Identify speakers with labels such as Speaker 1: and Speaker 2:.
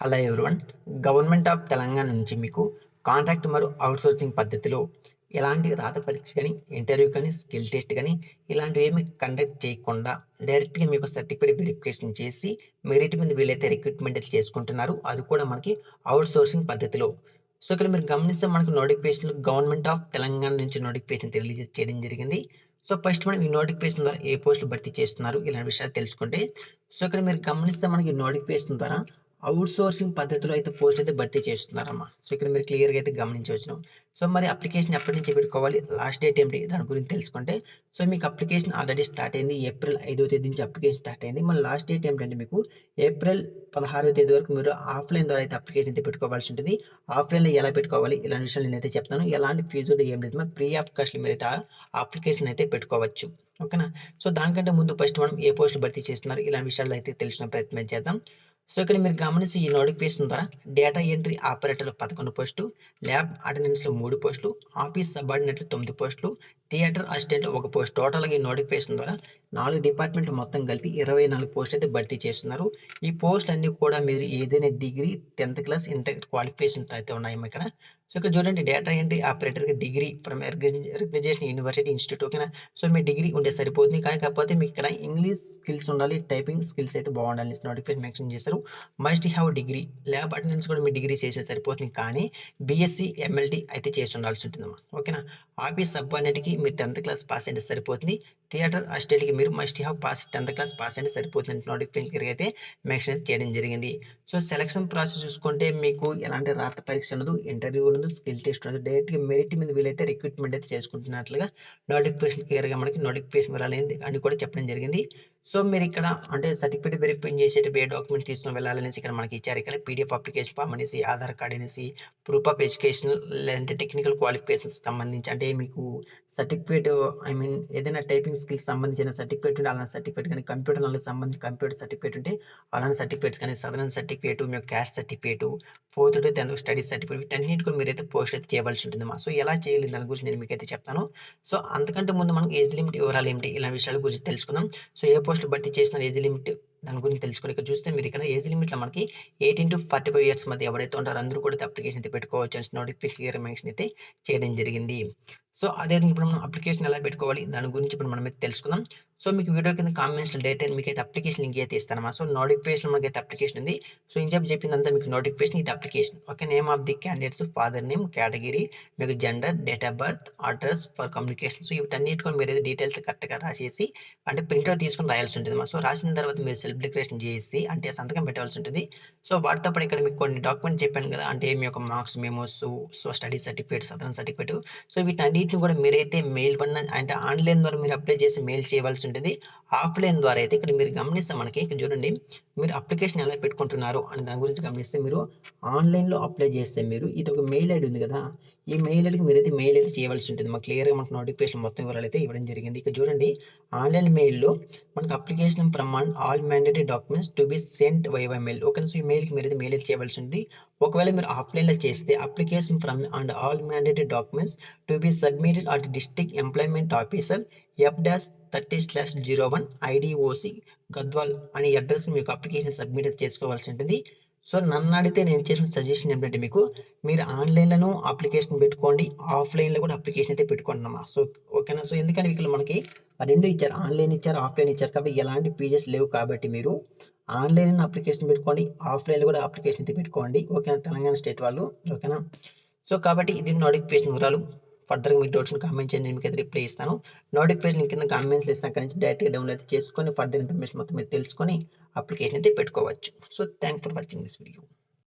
Speaker 1: Hello everyone government of Telangana నుంచి మీకు contract మరియు అవుట్సోర్సింగ్ పద్ధతిలో ఎలాంటి రాత పరీక్ష కానీ ఇంటర్వ్యూ కానీ స్కిల్ టెస్ట్ కానీ ఇలాంటివి ఏమి కండక్ట్ చేయకుండా డైరెక్ట్గా మీకు సర్టిఫికేట్ వెరిఫికేషన్ చేసి మెరిట్ మీద వీలైతే రిక్రూట్మెంట్ అయితే చేసుకుంటున్నారు. అది కూడా మనకి అవుట్సోర్సింగ్ పద్ధతిలో. సో ఇక్కడ మీరు గమనిస్తే మనకి నోటిఫికేషన్ గవర్నమెంట్ ఆఫ్ తెలంగాణ నుంచి నోటిఫికేషన్ తెలియజే చేయడం జరిగింది. సో ఫస్ట్ మనం ఈ నోటిఫికేషన్ ద్వారా ఏ పోస్టులు భర్తీ చేస్తున్నారు ఇలాంటి విషయాలు తెలుసుకుంటే. సో ఇక్కడ మీరు గమనిస్తే మనకి నోటిఫికేషన్ ద్వారా అవుట్ సోర్సింగ్ పద్ధతిలో అయితే పోస్ట్ అయితే భర్తీ చేస్తున్నారమ్మా. సో ఇక్కడ మీరు క్లియర్గా అయితే గమనించవచ్చు. సో మరి అప్లికేషన్ ఎప్పటి నుంచి పెట్టుకోవాలి? లాస్ట్ డేట్ ఏంటి? దాని గురించి తెలుసుకుంటే. సో మీకు అప్లికేషన్ ఆల్రెడీ స్టార్ట్ అయింది. ఏప్రిల్ ఐదో తేదీ నుంచి అప్లికేషన్ స్టార్ట్ అయింది. మన లాస్ట్ డేట్ ఏంటంటే మీకు ఏప్రిల్ పదహారో తేదీ వరకు మీరు ఆఫ్లైన్ ద్వారా అయితే అప్లికేషన్ అయితే పెట్టుకోవాల్సి ఉంటుంది. ఆఫ్లైన్లో ఎలా పెట్టుకోవాలి? ఇలాంటి విషయాలు నేనైతే చెప్తాను. ఎలాంటి ఫీజు ఏం లేదు. ఫ్రీ ఆఫ్ కాస్ట్ అయితే అప్లికేషన్ అయితే పెట్టుకోవచ్చు. ఓకేనా సో దానికంటే ముందు ఫస్ట్ మనం ఏ పోస్ట్ భర్తీ చేస్తున్నారు? ఇలాంటి విషయాలు అయితే తెలిసిన ప్రయత్నం చేద్దాం. సో ఇక్కడ మీరు గమనించి ఈ నోటిఫికేషన్ ద్వారా డేటా ఎంట్రీ ఆపరేటర్లు పదకొండు పోస్టులు ల్యాబ్ అటెండెన్స్లో మూడు పోస్టులు ఆఫీస్ సబార్డినేట్లు తొమ్మిది పోస్టులు థియేటర్ అసిస్టెంట్ ఒక పోస్ట్ టోటల్గా ఈ నోటిఫికేషన్ ద్వారా నాలుగు డిపార్ట్మెంట్లు మొత్తం కలిపి ఇరవై నాలుగు పోస్ట్ అయితే భర్తీ చేస్తున్నారు. ఈ పోస్ట్ అన్ని కూడా మీరు ఏదైనా degree tenth class inter qualifications అయితే ఉన్నాయి ఇక్కడ. సో ఇక్కడ చూడండి data entry ఆపరేటర్కి degree from recognisation university institute ఓకేనా? సో మీ డిగ్రీ ఉంటే సరిపోతుంది. కానీ కాకపోతే మీకు ఇక్కడ ఇంగ్లీష్ స్కిల్స్ ఉండాలి టైపింగ్ స్కిల్స్ అయితే బాగుండాలి నోటిఫికేషన్ మెన్షన్ చేస్తారు must have degree lab attendance కూడా మీ డిగ్రీ చేసిన సరిపోతుంది. కానీ బీఎస్సీ ఎంఎల్టీ అయితే చేసి ఉండాల్సి ఉంటుందమ్మా. ఓకేనా? ఆఫీస్ సబ్ అన్నిటికి మీరు టెన్త్ క్లాస్ పాస్ అయితే సరిపోతుంది. థియేటర్ హాస్టల్కి మీరు must have pass tenth class pass అయితే సరిపోతుంది నోటిఫికేషన్ అయితే మెన్షన్ చేయడం జరిగింది. సో సెలక్షన్ ప్రాసెస్ చూసుకుంటే మీకు ఎలాంటి రాత పరీక్ష ఉండదు ఇంటర్వ్యూ ఉండదు స్కిల్ టెస్ట్ ఉండదు. డైరెక్ట్గా మెరిట్ మీద వీలైతే రిక్రూట్మెంట్ అయితే చేసుకుంటున్నట్లుగా నోటిఫికేషన్ క్లియర్గా మనకి నోటిఫికేషన్ వెళ్ళాలి అని కూడా చెప్పడం జరిగింది. సో మీరు ఇక్కడ అంటే సర్టిఫికేట్ వెరిఫై చేసేటప్పుడు ఏ డాక్యుమెంట్ తీసుకుని వెళ్ళాలనేసి ఇక్కడ మనకి ఇచ్చారు. ఇక్కడ పీడిఎఫ్ అప్లికేషన్ ఫామ్ అనేసి ఆధార్ కార్డ్ అనేసి ప్రూఫ్ ఆఫ్ ఎడ్యుకేషన్ లేదంటే టెక్నికల్ క్వాలిఫికేషన్స్ సంబంధించి అంటే మీకు సర్టిఫికేట్ ఐ మీన్ ఏదైనా టైపింగ్ స్కిల్స్ సంబంధించిన సర్టిఫికేట్ ఉంటే అలాంటి సర్టిఫికేట్ కానీ కంప్యూటర్ నాలెడ్జ్ సంబంధించి కంప్యూటర్ సర్టిఫికేట్ ఉంటే అలాంటి సర్టిఫికేట్స్ కానీ సదరన్ certificate me caste certificate fourth to tenth study certificate వీటన్నిటి కూడా మీరైతే పోస్ట్ అయితే చేయవలసి ఉంటుంది. సో ఎలా చేయాలి? దాని గురించి నేను మీకైతే చెప్తాను. సో అంతకంటే ముందు మనకు ఏజ్ లిమిట్ వివరాలు ఏమిటి? ఇలాంటి విషయాల గురించి తెలుసుకుందాం. సో ఏ పోస్ట్ బట్టి చేసిన ఏజ్ లిమిట్ దాని గురించి తెలుసుకుని ఇక్కడ చూస్తే మీరు ఇక్కడ ఏజ్ లిమిట్లో మనకి eighteen to forty five years మధ్య ఎవరైతే ఉంటారో అందరూ కూడా అప్లికేషన్ అయితే పెట్టుకోవచ్చు. అని నోటిఫికేషన్ క్లియర్ మెన్షన్ అయితే చేయడం జరిగింది. సో అదే ఇప్పుడు మనం అప్లికేషన్ ఎలా పెట్టుకోవాలి? దాని గురించి ఇప్పుడు మనం అయితే తెలుసుకుందాం. సో మీకు వీడియో కింద కామెంట్స్లో డైరెక్ట్ మీకు అయితే అప్లికేషన్ లింక్ అయితే ఇస్తానమా సో నోటిఫికేషన్ మనకి అయితే అప్లికేషన్ ఉంది. సో ఇంజాబ్ చెప్పిందంతా మీకు నోటిఫికేషన్ ఇది application. Okay name of the candidates father name category మీకు gender date of birth address for communication. So వీటన్నిటి మీరు అయితే డీటెయిల్స్ కరెక్ట్గా రాసేసి అంటే ప్రింట్అవుట్ తీసుకొని రాయాల్సి ఉంటుంది సో రాసిన తర్వాత మీరు సెల్ఫ్ డిక్లరేషన్ చేసి అంటే సంతకం పెట్టాల్సి ఉంటుంది. సో వాటితో పాటు ఇక్కడ మీకు కొన్ని డాక్యుమెంట్స్ చెప్పాను కదా అంటే మీ యొక్క marks memos so study certificate southern certificate. So వీటన్నిటిని కూడా మీరైతే మెయిల్ పడిన అంటే ఆన్లైన్ ద్వారా మీరు అప్లై చేసి మెయిల్ చేయవలసి ఉంటుంది ఆఫ్లైన్ ద్వారా అయితే ఇక్కడ మీరు గమనిస్తే మనకి ఇక్కడ చూడండి మీరు అప్లికేషన్ ఎలా పెట్టుకుంటున్నారు అని దాని గురించి గమనిస్తే మీరు ఆన్లైన్లో అప్లై చేస్తే మీరు ఇది ఒక మెయిల్ ఐడి ఉంది కదా ఈ మెయిల్ ఐడికి మీరైతే మెయిల్ అయితే చేయవలసి ఉంటుంది. మాకు క్లియర్గా మనకు నోటిఫికేషన్ మొత్తం వివరాలు అయితే ఇవ్వడం జరిగింది. ఇక చూడండి ఆన్లైన్ మెయిల్లో మనకు application form all mandatory documents to be sent via mail. Okay so ఈ మెయిల్కి మీరైతే మెయిల్ అయితే చేయవలసి ఉంటుంది. ఒకవేళ మీరు ఆఫ్లైన్లో చేస్తే application form and all mandatory documents to be submitted at district employment officer F dash thirty slash zero one IDOC Gadwal అనే అడ్రస్ మీకు అప్లికేషన్ సబ్మిట్ చేసుకోవాల్సి ఉంటుంది. సో నన్ను అడిగితే నేను చేసిన సజెషన్ ఏంటంటే మీకు మీరు ఆన్లైన్లోనూ అప్లికేషన్ పెట్టుకోండి ఆఫ్లైన్లో కూడా అప్లికేషన్ అయితే పెట్టుకోండి అమ్మా. సో ఓకేనా? సో ఎందుకంటే ఇక్కడ మనకి రెండు ఇచ్చారు ఆన్లైన్ ఇచ్చారు ఆఫ్లైన్ ఇచ్చారు కాబట్టి ఎలాంటి ఫీజెస్ లేవు కాబట్టి మీరు ఆన్లైన్ అప్లికేషన్ పెట్టుకోండి ఆఫ్లైన్లో కూడా అప్లికేషన్ అయితే పెట్టుకోండి. ఓకేనా? తెలంగాణ స్టేట్ వాళ్ళు. ఓకేనా? సో కాబట్టి ఇది నోటిఫికేషన్ వివరాలు. ఫర్దర్గా మీ డౌట్స్ని కామెంట్ చేయండి మీకు అయితే రిప్లై ఇస్తాను. నోటిఫికేషన్ కింద కామెంట్స్ ఇస్తాను అక్కడి నుంచి డైరెక్ట్గా డౌన్లోడ్ చేసుకొని ఫర్దర్ ఇన్ఫర్మేషన్ మొత్తం మీరు తెలుసుకొని అప్లికేషన్ అయితే పెట్టుకోవచ్చు. So thank for watching this video